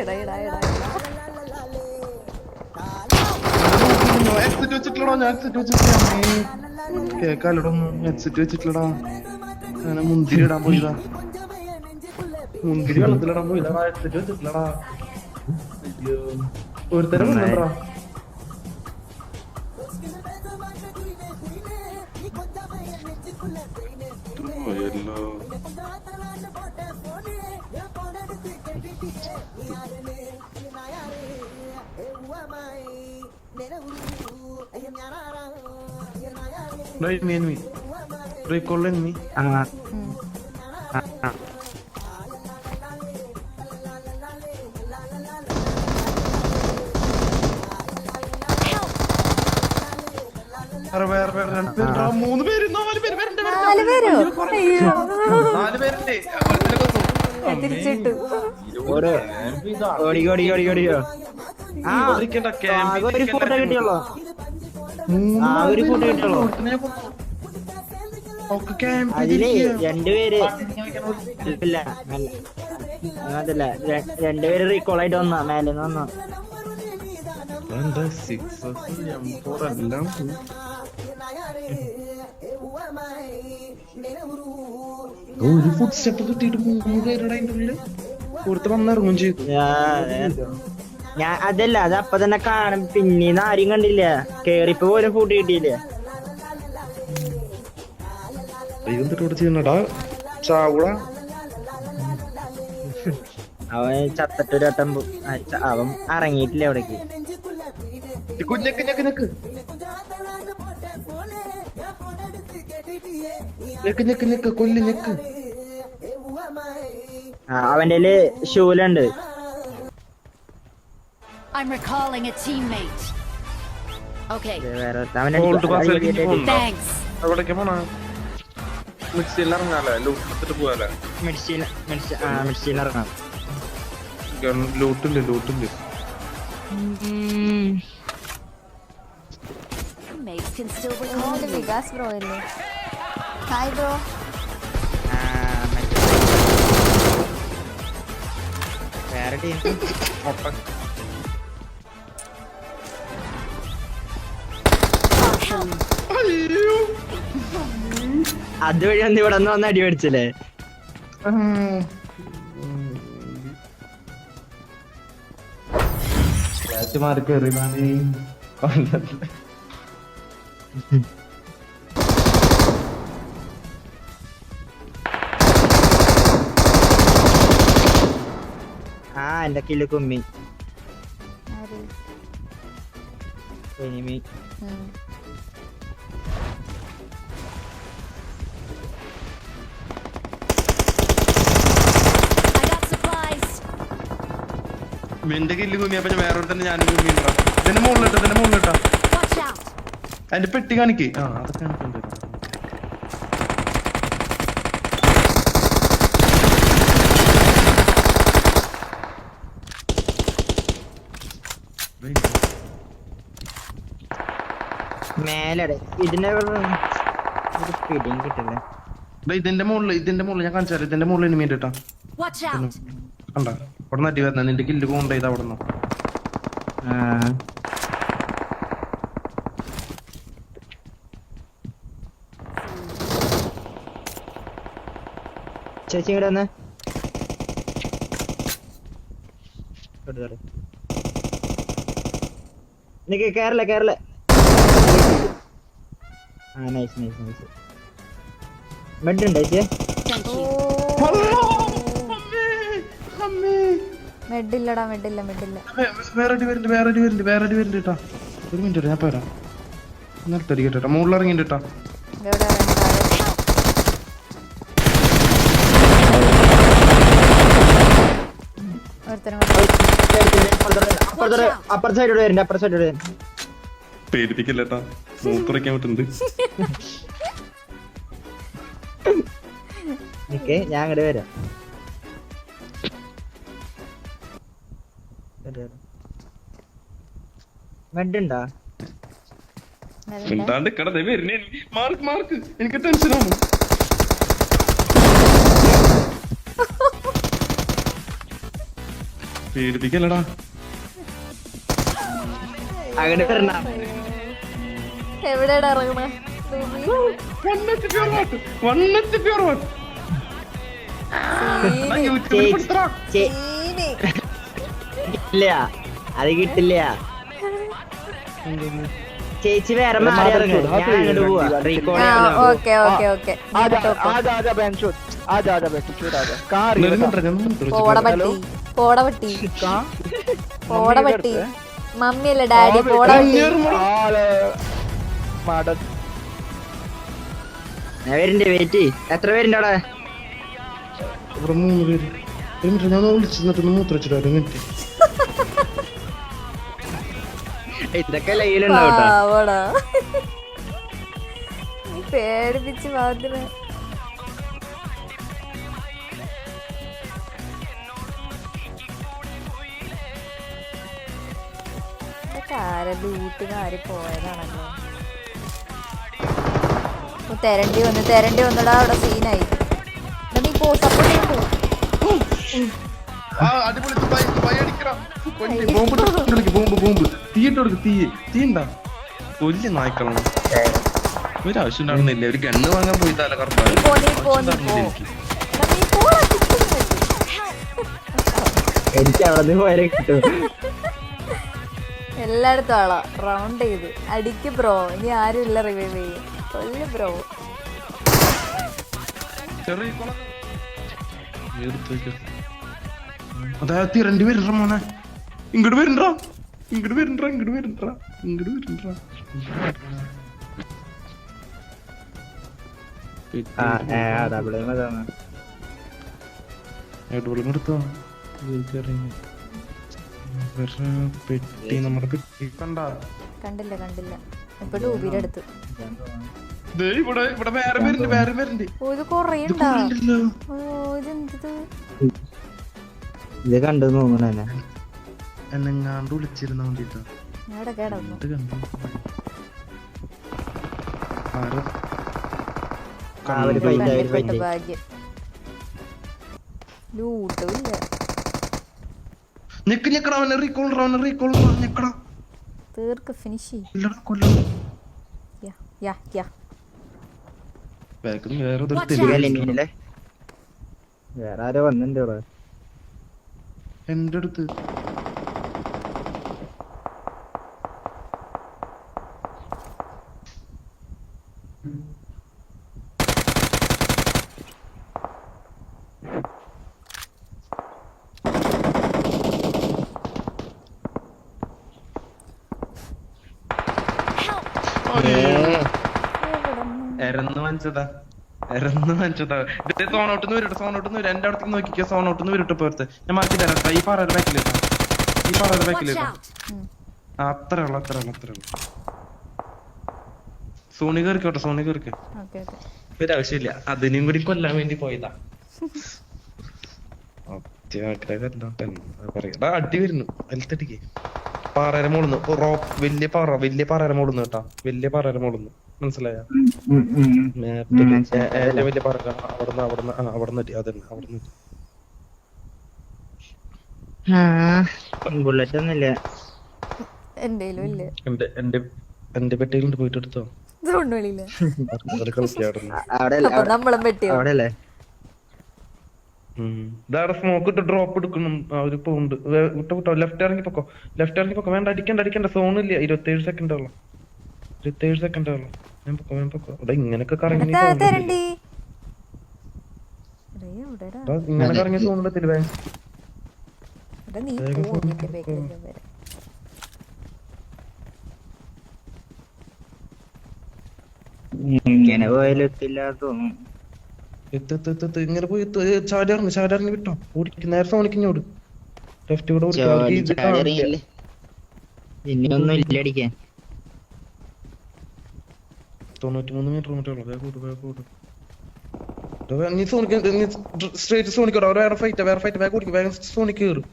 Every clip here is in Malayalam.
എടാ എടാ എടാ ഹെഡ്സെറ്റ് വെച്ചിട്ടില്ലടാ ഞാൻ ഹെഡ്സെറ്റ് വെച്ചിട്ടില്ല കേക്കാലടാ ഹെഡ്സെറ്റ് വെച്ചിട്ടില്ലടാ അങ്ങനെ മുന്തിരി ഇടാൻ പോയതാ മുന്തിരി വെള്ളത്തിലിടാൻ പോയതാ ഹെഡ്സെറ്റ് വെച്ചിട്ടില്ലടാ അയ്യോ ഒരുത്തരം കൊണ്ടുണ്ടാ പോയല്ലോ Right, me enemy. Recall enemy. ആ ah. ah. ആ. വേറെ വേറെ വേറെ രണ്ട് പേരുണ്ടാ. മൂന്ന് പേര് നാല് പേര് വരണ്ട. നാല് പേരോ നാല് പേരുണ്ട് ഒരു. ഫോട്ടോ കിട്ടിയുള്ളൂ ഒരു ഫോട്ടോ കിട്ടിയുള്ളൂ. അതിൽ. രണ്ടുപേര് ഇല്ല അതല്ല രണ്ടുപേര് റീകോൾ ആയിട്ട് വന്നാ മേലെ വന്ന വന്നാ എന്താ sixes, M4 എല്ലാം പോയി. ഒരു ഫുഡ് സ്റ്റെപ്പ് കിട്ടിയിട്ട് മൂന്ന് പേരുടെ അതിന്റെ ഉള്ളിൽ ഒരുത്ത വന്നിറങ്ങും ചെയ്തു. ഞാൻ അതല്ല അത് അപ്പൊ തന്നെ കാണും. പിന്നീന്ന് ആരും കണ്ടില്ല. കേറിപ്പോ പോലും ഫുഡ് കിട്ടിയില്ല. ചെയ്യണടാ ചാവുള? അവൻ ചത്തട്ടൊരു വട്ടം അവൻ ഇറങ്ങിയിട്ടില്ല അവിടേക്ക്. കുഞ്ഞക്ക് ഞക്ക് ഞക്ക് കൊല്ലി അവന്റെ ഷൂലുണ്ട് I'm recalling a teammate. Okay, thanks. പോണ? ഇറങ്ങാം ലൂട്ടില്ല ലൂട്ടില്ല can still recall അല്ലേ? ഹായ് ബ്രോ വേറെ ടീം അതുവഴി ഒന്ന് ഇവിടെ ഒന്ന് വന്ന് അടിപൊളിച്ചല്ലേ മേടിച്ചില്ലേ? ഫ്ലാറ്റ് എന്റെ കില്ല് കുമ്മി supplies. എന്റെ കില്ല് കുമ്മിയപ്പോ ഞാൻ വേറെ തന്നെ ഞാനും കുമ്മിണ്ടാ ഇതിന്റെ മുകളിലിട്ടാ ഇതിന്റെ മുകളിലിട്ടാ? അതിന്റെ പെട്ടി കാണിക്ക്. ആ അതൊക്കെ കാണിക്കണ്ട് മേലെ ഇതിന്റെ ഒരു പിടിയും കിട്ടില്ല. ഇതിന്റെ മുകളിൽ ഇതിന്റെ മുകളിൽ ഞാൻ കാണിച്ചാലും ഇതിന്റെ മുകളിൽ Watch out. കണ്ട? അവിടെ അടി വരുന്ന നിന്റെ കില്ല് കൊണ്ടുപോയത് അവിടെ നിന്ന്. ചേച്ചി ഇവിടെ വന്ന്? നിക്ക് കേരള കേരള ആ നൈസ് നൈസ് നൈസ് ബെഡ് ഉണ്ട് ചേച്ചി. മെഡില്ലടാ മെഡില്ല മെഡില്ല. വേറെ അടി വരുന്നുണ്ട് വേറെ അടി വരുന്നുണ്ട് വേറെ അടി വരുന്നുണ്ട് കേട്ടാ. ഒരു മിനിറ്റ് ഞാൻ പോരാ. നിർത്തടി കേട്ടോ. മുകളിൽ ഇറങ്ങിയിട്ട് കേട്ടാ കൂടെ. അപ്പുറത്തെ സൈഡിലൂടെ വരുന്നുണ്ട് അപ്പുറത്തെ സൈഡിലൂടെ പേടിപ്പിക്കില്ലേട്ടാ. മൂത്രയ്ക്കാൻ പറ്റുന്നുണ്ട് നിക്ക് ഞാൻ അങ്ങോട്ട് വരാം. മിണ്ടാണ്ട് കട വരുന്നേ. Mark mark. എനിക്ക് ടെൻഷനാണ് പേടിപ്പിക്കല്ലടാ. അങ്ങനെ വരണ. ഇല്ല അത് കിട്ടില്ല ചേച്ചി വേറെ പോടപട്ടി മമ്മി അല്ല ഡാഡി പോടപട്ടി മാഡം പേരുണ്ട് വെയിറ്റ് എത്ര പേരുണ്ട് അവിടെ? ഇവിടെ മൂന്ന് പേര്. എന്നിട്ട് ഞാൻ വിളിച്ചു മൂത്ര വെച്ചിട്ട് എന്നിട്ട് ഇതൊക്കെ പേടിപ്പിച്ച് ആരെ ഡ്യൂട്ടിന് ആര് പോയതാണല്ലോ. തെരണ്ടി വന്ന് തെരണ്ടി വന്നടാ അവിടെ സീനായി നീ പോ സപ്പോർട്ട് കൊല്ലി. നായ്ക്കളാണ്. ഒരു ആവശ്യം ഒരു ഗണ്ണ് വാങ്ങാൻ പോയി എനിക്ക്. അവിടെ പോയാലേ കിട്ടും. എല്ലായിടത്തും ആളാ. റൗണ്ട് ചെയ്തു. അടിക്ക് ബ്രോ ഇനി ആരും ഇല്ല റിവൈവ് ചെയ്യും കൊല്ല് ബ്രോ അതായത്. അതാ മോനെ ഇങ്ങോട്ട് വരണ്ട ഇങ്ങോട്ട് വരണ്ട ഇങ്ങോട്ട് വരണ്ട ഇങ്ങോട്ട് എടുത്തോ പെട്ടി നമ്മുടെ പെട്ടി കണ്ട കണ്ടില്ല കണ്ടില്ല. ഇപ്പൊ ഡൂബിയുടെ അടുത്ത് ഇവിടെ ഇവിടെ വേറെ പേരുണ്ട് വേറെ പേരുണ്ട് ഓ ഇത് കൊറേ ഇത് ഓ ഇതെന്ത് ഇത് കണ്ടു തോന്നുന്നു തന്നെ എന്നെങ്ങാണ്ട് വിളിച്ചിരുന്ന വേണ്ടിട്ടാ തീർക്ക് ഫിനിഷ് ചെയ്യും. യാ യാ ബാക്കിൽ വേറെ ഒരു വേറെ ആരോ വന്നിട്ടുണ്ട് ഇവിടെ. എന്റെ അടുത്ത്. എരന്ന് വാങ്ങിച്ചതാ. എരന്ന് ഇതേ സോണോട്ടിന്ന് വരട്ടെ സോണോട്ടിന്ന് വരും. എന്റെ അടുത്തേക്ക് നോക്കിക്കോ സോണോട്ടിന്ന് വരട്ടെ പോരത്ത്. ഞാൻ മാറ്റി തരാം. ഈ പാറയുടെ ബാക്കിലേട്ടാ ഈ പാറയുടെ! ആ അത്രേ ഉള്ളു അത്രേ ഉള്ളു അത്രേ ഉള്ളു. സോണി കയറിക്കോട്ടെ സോണി കയറിക്കോ ഓക്കെ ഓക്കെ. ഒരു ആവശ്യമില്ല അതിനെയും കൂടി കൊല്ലാൻ വേണ്ടി പോയതാ. അടി വരുന്നു. അലത്തടിക്ക് പാറയുടെ മോളുന്ന്. റോപ്പ് വലിയ പാറ വലിയ പാറയുടെ മോളുന്ന് കേട്ടാ. വലിയ പാറയുടെ മോളുന്ന്. മനസ്സിലായ? ഏറ്റവും വലിയ പാറ അവിടുന്ന് അവിടുന്ന് ആ അവിടുന്ന് അടി അതന്നെ അവിടുന്ന് അടി. ബുള്ളറ്റ് ഒന്നുമില്ല എന്തേലും ഇല്ല. എന്റെ പെട്ടിയിലുണ്ട് പോയിട്ട് എടുത്തോ സ്മോക്ക് ഇട്ട് ഡ്രോപ്പ് എടുക്കണം അവർ പോണ്ട് വിട്ടോ വിട്ടോ. ലെഫ്റ്റ് ഇറങ്ങി പൊക്കോ ലെഫ്റ്റ് ഇറങ്ങി പൊക്കോ വേണ്ട അടിക്കണ്ട അടിക്കണ്ട. സോണില്ല ഇരുപത്തേഴ് സെക്കൻഡ് ഉള്ളു. ഇരുപത്തേഴ് സെക്കൻഡ് ഞാൻ പൊക്കോ ഞാൻ പൊക്കോ. ഇവിടെ ഇങ്ങനൊക്കെ കറങ്ങി തരണ്ടി എടേ, എവിടെടാ? ഇങ്ങനെ ൽ ഇങ്ങനെ പോയാലും എത്തില്ല തോന്നുന്നു. ഇങ്ങനെ പോയി ചാടി ഇറങ്ങി ചാടി ഇറങ്ങി വിട്ടോ. ഓടിക്ക് നേരെ സോണിക്ക് ഇങ്ങോട്ട് ലെഫ്റ്റ് കൂടെ ഓടിക്ക്. അവർക്ക് ഇത് കാണില്ല. ഇനിയൊന്നും ഇല്ല അടിക്കാൻ തൊണ്ണൂറ്റിമൂന്ന് മീറ്റർ മറ്റേ ഉള്ളു വേഗം ഓട് വേഗം ഓട് എടാ, വേ- നീ സോണിക്ക് നീ സ്ട്രേറ്റ് സോണിക്കോടാ വേറെ ഫൈറ്റ് വേറെ ഫൈറ്റ് വേഗം ഓടിക്കും വേഗം സോണിക്ക് കയറും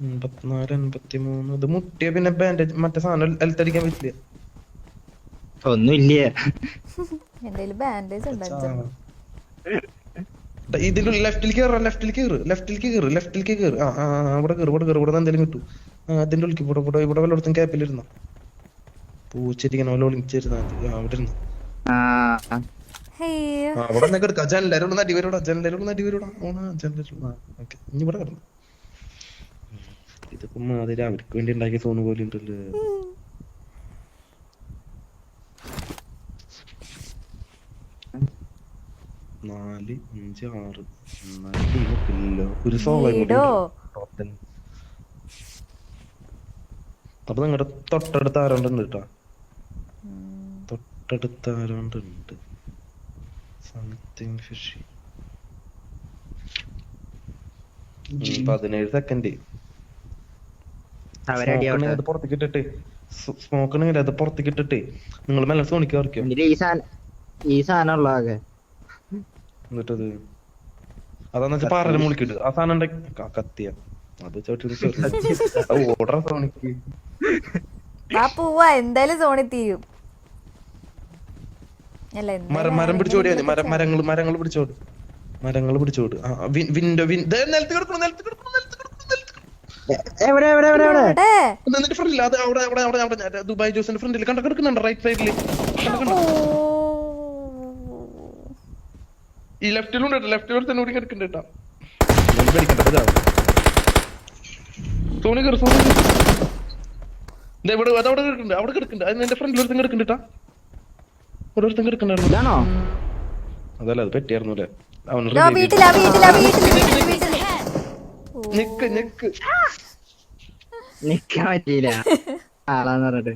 എൺപത്തിനാല് എൺപത്തി മൂന്ന് ഇത് മുട്ടിയ പിന്നെ ബാൻഡേജ് മറ്റേ സാധനം എൽത്തടിക്കാൻ പറ്റില്ല. ഒന്നും ഇല്ല എന്തേലും ബാൻഡേജ് ഉണ്ടായിരുന്നു ദാ ഇതിന്റെ ലെഫ്റ്റിൽ കയറാം ലെഫ്റ്റിൽ കയറ് ലെഫ്റ്റിൽ കയറ് ലെഫ്റ്റിൽ കയറ് ആ ഇവിടെ കയറ് ഇവിടെ കയറ് ഇവിടെ നിന്ന് എന്തെങ്കിലും കിട്ടും. ആ അതിന്റെ ഉള്ളിൽ ഇവിടെ ഇവിടെ ഇവിടെ വല്ലയിടത്തും ക്യാപ്പിലിരുന്ന പൂച്ചിരിക്കണ പോലെ വിളിച്ചിരുന്ന ആ. അവിടെ ആ അവിടെ നിന്നൊക്കെ എടുക്കാം. ജനലരും നടി വരൂടാ ജനലരും നടി വരൂടാ ഓണാ ഓക്കെ. ഇനി ഇവിടെ കിടന്നു. ഇതിപ്പോ മാതിരി അവർക്ക് വേണ്ടി ഉണ്ടാക്കിയ സോണ് പോലെ ഉണ്ടല്ലോ. നാല് അഞ്ച് ആറ്. ഒരു അപ്പൊ നിങ്ങളുടെ തൊട്ടടുത്ത് ആരോണ്ടുണ്ട് കേട്ടോ. തൊട്ടടുത്ത് ആരോണ്ടുണ്ട് സംതിങ് ഫിഷി പതിനേഴ് സെക്കൻഡ് അത് പുറത്തേക്ക് ഇട്ടിട്ട് സ്മോക്കണെങ്കിൽ അത് പുറത്തേക്ക് ഇട്ടിട്ട് നിങ്ങൾ മെല്ലെ സോണിക്ക് എന്നിട്ട് ഈ സാധനം എന്നിട്ടത് അതാന്ന് വെച്ചാൽ പാറയുടെ മുളിക്കിട്ട്. ആ സാധനം ഉണ്ടെ- കത്തിയ. അത് ചോട്ടി ഓർഡർ സോണിക്ക്. ആ പോവാ. എന്തായാലും സോണി തീരും. മരം പിടിച്ചോടിയാ മരം മരങ്ങൾ മരങ്ങൾ പിടിച്ചോട് മരങ്ങൾ പിടിച്ചോട് വിൻഡോ വിൻ ദേ നിലത്ത് കിടക്കണം നിലത്ത് കിടക്കണം നിലത്ത് എവിടെ എവിടെ എവിടെ എവിടെ? എന്നിട്ട് ഫ്രണ്ടിൽ അത് അവിടെ അവിടെ അവിടെ അവിടെ. ഞാൻ ദുബായ് ജോസിന്റെ ഫ്രണ്ടിൽ കണ്ട കിടക്കുന്നുണ്ട് റൈറ്റ് സൈഡിൽ ഈ ലെഫ്റ്റിലുണ്ട് ലെഫ്റ്റിലൂടെ തന്നെ ഓടി കിടക്കുന്നുണ്ട് കേട്ടോ. സോണി കയറി സോണി ഇവിടെ അതവിടെ അവിടെ കിടക്കുന്നുണ്ട്. അവിടെ കിടക്കുന്നുണ്ട്. അത് എന്റെ ഫ്രണ്ടിൽ ഒരുത്തും കിടക്കുന്നുണ്ട് കേട്ടാ. ഇവിടെ എടുക്കണ്ടായിരുന്നു ഇതാണോ? അതല്ല അത് പറ്റിയായിരുന്നു അല്ലേ? ചെയ്തു. വീട്ടിലാ വീട്ടിലാ വീട്ടിൽ വീട്ടിൽ. നിക്ക് നിക്ക്. നിക്കാൻ പറ്റിയില്ല. ആളാന്ന് പറഞ്ഞിട്ട്.